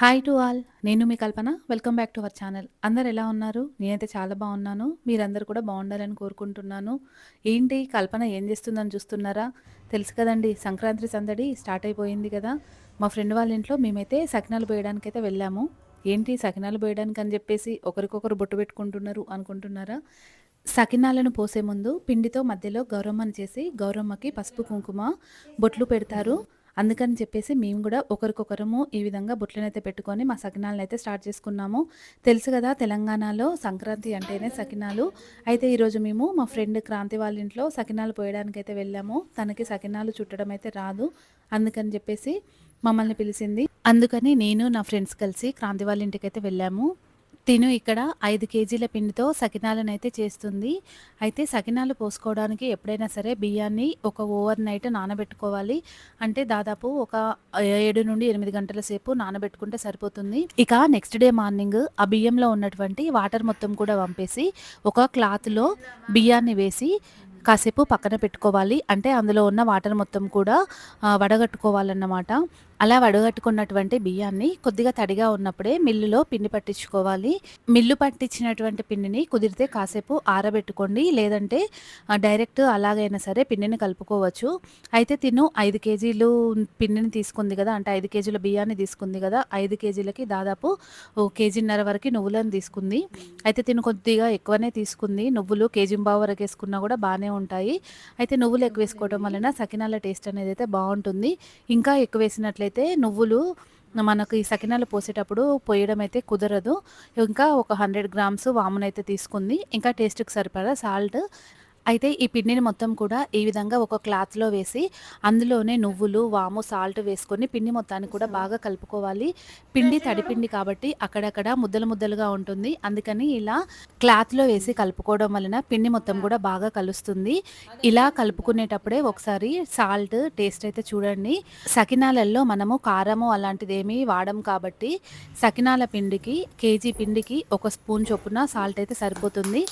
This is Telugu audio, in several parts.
హాయ్ టు ఆల్ నేను మీ Kalpana. Welcome back to our channel అందరు ఎలా ఉన్నారు? నేనైతే చాలా బాగున్నాను. మీరందరూ కూడా బాగుండాలని కోరుకుంటున్నాను. ఏంటి? కల్పన ఏం చేస్తుందని చూస్తున్నారా? తెలుసు కదండి సంక్రాంతి సందడి స్టార్ట్ అయిపోయింది కదా. మా ఫ్రెండ్ వాళ్ళ ఇంట్లో మేమైతే సకినాలు పోయడానికైతే వెళ్ళాము. ఏంటి? సకినాలు పోయడానికి అని చెప్పేసి ఒకరికొకరు బొట్టు పెట్టుకుంటున్నారు అనుకుంటున్నారా? సకినాలను పోసే ముందు పిండితో మధ్యలో గౌరమ్మను చేసి గౌరమ్మకి పసుపు కుంకుమ బొట్లు పెడతారు. అందుకని చెప్పేసి మేము కూడా ఒకరికొకరము ఈ విధంగా బుట్లనైతే పెట్టుకొని మా సకినాలను అయితే స్టార్ట్ చేసుకున్నాము. తెలుసు కదా తెలంగాణలో సంక్రాంతి అంటేనే సకినాలు. అయితే ఈరోజు మేము మా ఫ్రెండ్ క్రాంతి వాళ్ళ ఇంట్లో సకినాలు పోయడానికి అయితే వెళ్ళాము. తనకి సకినాలు చుట్టడం అయితే రాదు. అందుకని చెప్పేసి మమ్మల్ని పిలిచింది. అందుకని నేను నా ఫ్రెండ్స్ కలిసి క్రాంతి వాళ్ళ ఇంటికి అయితే వెళ్ళాము. తిను ఇక్కడ ఐదు కేజీల పిండితో సకినాలను అయితే చేస్తుంది. అయితే సకినాలు పోసుకోవడానికి ఎప్పుడైనా సరే బియ్యాన్ని ఒక ఓవర్ నైట్ నానబెట్టుకోవాలి. అంటే దాదాపు ఒక ఏడు నుండి ఎనిమిది గంటల సేపు నానబెట్టుకుంటే సరిపోతుంది. ఇక నెక్స్ట్ డే మార్నింగ్ ఆ బియ్యంలో ఉన్నటువంటి వాటర్ మొత్తం కూడా పంపేసి ఒక క్లాత్లో బియ్యాన్ని వేసి కాసేపు పక్కన పెట్టుకోవాలి. అంటే అందులో ఉన్న వాటర్ మొత్తం కూడా వడగట్టుకోవాలన్నమాట. అలా వడగట్టుకున్నటువంటి బియ్యాన్ని కొద్దిగా తడిగా ఉన్నప్పుడే మిల్లులో పిండి పట్టించుకోవాలి. మిల్లు పట్టించినటువంటి పిండిని కుదిరితే కాసేపు ఆరబెట్టుకోండి. లేదంటే డైరెక్ట్ అలాగైనా సరే పిండిని కలుపుకోవచ్చు. అయితే తిను ఐదు కేజీలు పిండిని తీసుకుంది కదా అంటే ఐదు కేజీల బియ్యాన్ని తీసుకుంది కదా ఐదు కేజీలకి దాదాపు ఓ కేజీన్నర వరకు నువ్వులను తీసుకుంది. అయితే తిను కొద్దిగా ఎక్కువనే తీసుకుంది. నువ్వులు కేజీ బావు వరకు వేసుకున్నా కూడా బాగానే ఉంటాయి. అయితే నువ్వులు ఎక్కువ వేసుకోవడం వలన సకినాల టేస్ట్ అనేది అయితే బాగుంటుంది. ఇంకా ఎక్కువ వేసినట్లయితే నువ్వులు మనకు ఈ సకినాలు పోసేటప్పుడు పోయడం అయితే కుదరదు. ఇంకా ఒక హండ్రెడ్ గ్రామ్స్ వామునైతే తీసుకుంది. ఇంకా టేస్ట్కి సరిపడా సాల్ట్ అయితే ఈ పిండిని మొత్తం కూడా ఈ విధంగా ఒక క్లాత్లో వేసి అందులోనే నువ్వులు వాము సాల్ట్ వేసుకొని పిండి మొత్తాన్ని కూడా బాగా కలుపుకోవాలి. పిండి తడిపిండి కాబట్టి అక్కడక్కడ ముద్దలు ముద్దలుగా ఉంటుంది. అందుకని ఇలా క్లాత్లో వేసి కలుపుకోవడం వలన పిండి మొత్తం కూడా బాగా కలుస్తుంది. ఇలా కలుపుకునేటప్పుడే ఒకసారి సాల్ట్ టేస్ట్ అయితే చూడండి. సకినాలల్లో మనము కారము అలాంటిది ఏమీ వాడము కాబట్టి సకినాల పిండికి కేజీ పిండికి ఒక స్పూన్ చొప్పున సాల్ట్ అయితే సరిపోతుంది.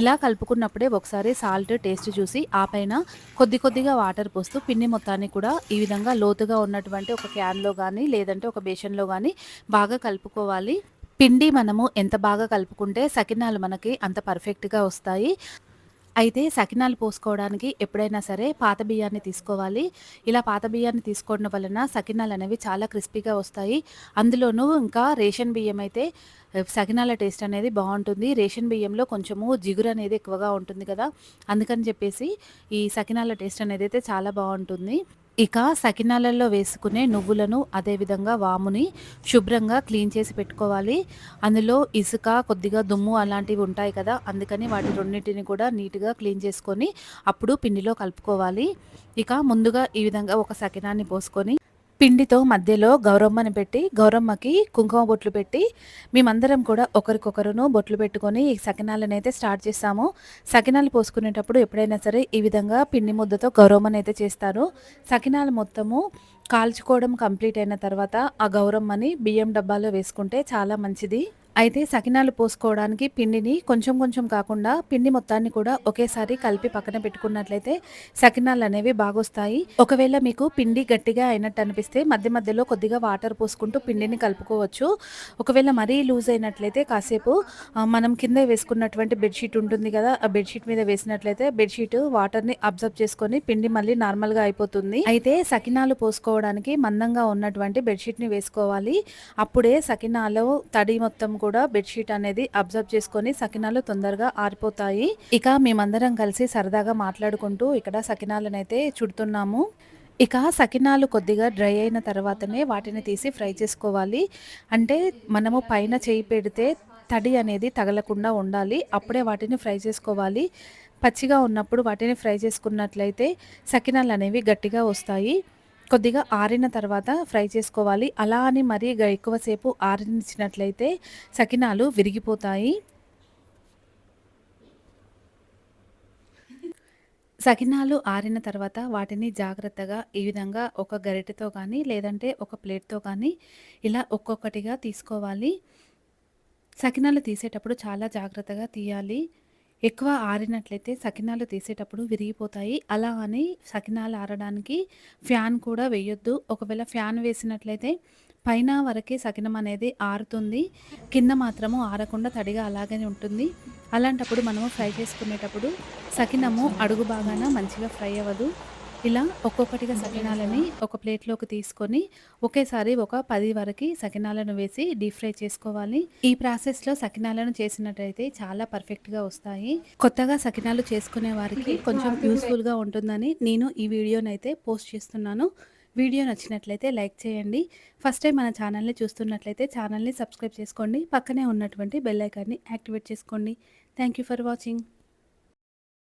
ఇలా కలుపుకున్నప్పుడే ఒకసారి సాల్ట్ సాల్ట్ టేస్ట్ చూసి ఆ పైన కొద్ది కొద్దిగా వాటర్ పోస్తూ పిండి మొత్తాన్ని కూడా ఈ విధంగా లోతుగా ఉన్నటువంటి ఒక క్యాన్లో కానీ లేదంటే ఒక బేషన్లో కానీ బాగా కలుపుకోవాలి. పిండి మనము ఎంత బాగా కలుపుకుంటే సకినాలు మనకి అంత పర్ఫెక్ట్గా వస్తాయి. అయితే సకినాలు పోసుకోవడానికి ఎప్పుడైనా సరే పాత బియ్యాన్ని తీసుకోవాలి. ఇలా పాత బియ్యాన్ని తీసుకోవడం వలన సకినాలు అనేవి చాలా క్రిస్పీగా వస్తాయి. అందులోనూ ఇంకా రేషన్ బియ్యం అయితే సకినాల టేస్ట్ అనేది బాగుంటుంది. రేషన్ బియ్యంలో కొంచెము జిగురు అనేది ఎక్కువగా ఉంటుంది కదా. అందుకని చెప్పేసి ఈ సకినాల టేస్ట్ అనేది అయితే చాలా బాగుంటుంది. ఇక సకినాలలో వేసుకునే నువ్వులను అదేవిధంగా వాముని శుభ్రంగా క్లీన్ చేసి పెట్టుకోవాలి. అందులో ఇసుక కొద్దిగా దుమ్ము అలాంటివి ఉంటాయి కదా అందుకని వాటి రెండింటిని కూడా నీట్గా క్లీన్ చేసుకొని అప్పుడు పిండిలో కలుపుకోవాలి. ఇక ముందుగా ఈ విధంగా ఒక సకినాన్ని పోసుకొని పిండితో మధ్యలో గౌరమ్మని పెట్టి గౌరమ్మకి కుంకుమ బొట్లు పెట్టి మేమందరం కూడా ఒకరికొకరును బొట్లు పెట్టుకొని ఈ సకినాలను అయితే స్టార్ట్ చేస్తాము. సకినాలు పోసుకునేటప్పుడు ఎప్పుడైనా సరే ఈ విధంగా పిండి ముద్దతో గౌరమ్మని అయితే చేస్తారు. సకినాలు మొత్తము కాల్చుకోవడం కంప్లీట్ అయిన తర్వాత ఆ గౌరమ్మని బియ్యం డబ్బాలో వేసుకుంటే చాలా మంచిది. అయితే సకినాలు పోసుకోవడానికి పిండిని కొంచెం కొంచెం కాకుండా పిండి మొత్తాన్ని కూడా ఒకేసారి కలిపి పక్కన పెట్టుకున్నట్లయితే సకినాలు అనేవి బాగొస్తాయి. ఒకవేళ మీకు పిండి గట్టిగా అయినట్టు అనిపిస్తే మధ్య మధ్యలో కొద్దిగా వాటర్ పోసుకుంటూ పిండిని కలుపుకోవచ్చు. ఒకవేళ మరీ లూజ్ అయినట్లయితే కాసేపు మనం కింద వేసుకున్నటువంటి బెడ్షీట్ ఉంటుంది కదా ఆ బెడ్షీట్ మీద వేసినట్లయితే బెడ్షీట్ వాటర్ని అబ్జర్వ్ చేసుకొని పిండి మళ్ళీ నార్మల్గా అయిపోతుంది. అయితే సకినాలు పోసుకోవడానికి మందంగా ఉన్నటువంటి బెడ్షీట్ని వేసుకోవాలి. అప్పుడే సకినాలు తడి మొత్తం కూడా బెడ్షీట్ అనేది అబ్జర్వ్ చేసుకొని సకినాలు తొందరగా ఆరిపోతాయి. ఇక మేమందరం కలిసి సరదాగా మాట్లాడుకుంటూ ఇక్కడ సకినాలను అయితే చుడుతున్నాము. ఇక సకినాలు కొద్దిగా డ్రై అయిన తర్వాతనే వాటిని తీసి ఫ్రై చేసుకోవాలి. అంటే మనము పైన చేయి పెడితే తడి అనేది తగలకుండా ఉండాలి. అప్పుడే వాటిని ఫ్రై చేసుకోవాలి. పచ్చిగా ఉన్నప్పుడు వాటిని ఫ్రై చేసుకున్నట్లయితే సకినాలు అనేవి గట్టిగా వస్తాయి. కొద్దిగా ఆరిన తర్వాత ఫ్రై చేసుకోవాలి. అలా అని మరీ ఎక్కువసేపు ఆరించినట్లయితే సకినాలు విరిగిపోతాయి. సకినాలు ఆరిన తర్వాత వాటిని జాగ్రత్తగా ఈ విధంగా ఒక గరిటెతో కానీ లేదంటే ఒక ప్లేట్తో కానీ ఇలా ఒక్కొక్కటిగా తీసుకోవాలి. సకినాలు తీసేటప్పుడు చాలా జాగ్రత్తగా తీయాలి. ఎక్కువ ఆరినట్లయితే సకినాలు తీసేటప్పుడు విరిగిపోతాయి అలా అని సకినాలు ఆరడానికి ఫ్యాన్ కూడా వేయొద్దు ఒకవేళ ఫ్యాన్ వేసినట్లయితే పైన వరకే సకినం అనేది ఆరుతుంది. కింద మాత్రము ఆరకుండా తడిగా అలాగనే ఉంటుంది. అలాంటప్పుడు మనము ఫ్రై చేసుకునేటప్పుడు సకినము అడుగు భాగాన మంచిగా ఫ్రై అవ్వదు. ఇలా ఒక్కొక్కటిగా సకినాలని ఒక ప్లేట్‌లోకి తీసుకొని ఒకేసారి ఒక పది వరకి సకినాలను వేసి డీప్ ఫ్రై చేసుకోవాలి. ఈ ప్రాసెస్‌లో సకినాలను చేసినట్టయితే చాలా పర్ఫెక్ట్‌గా వస్తాయి. కొత్తగా సకినాలు చేసుకునే వారికి కొంచెం యూస్ఫుల్గా ఉంటుందని నేను ఈ వీడియోనైతే పోస్ట్ చేస్తున్నాను. వీడియో నచ్చినట్లయితే లైక్ చేయండి. ఫస్ట్ టైం మన ఛానల్‌ని చూస్తున్నట్లయితే ఛానల్‌ని సబ్స్క్రైబ్ చేసుకోండి. పక్కనే ఉన్నటువంటి బెల్ ఐకాన్‌ని యాక్టివేట్ చేసుకోండి. Thank you for watching.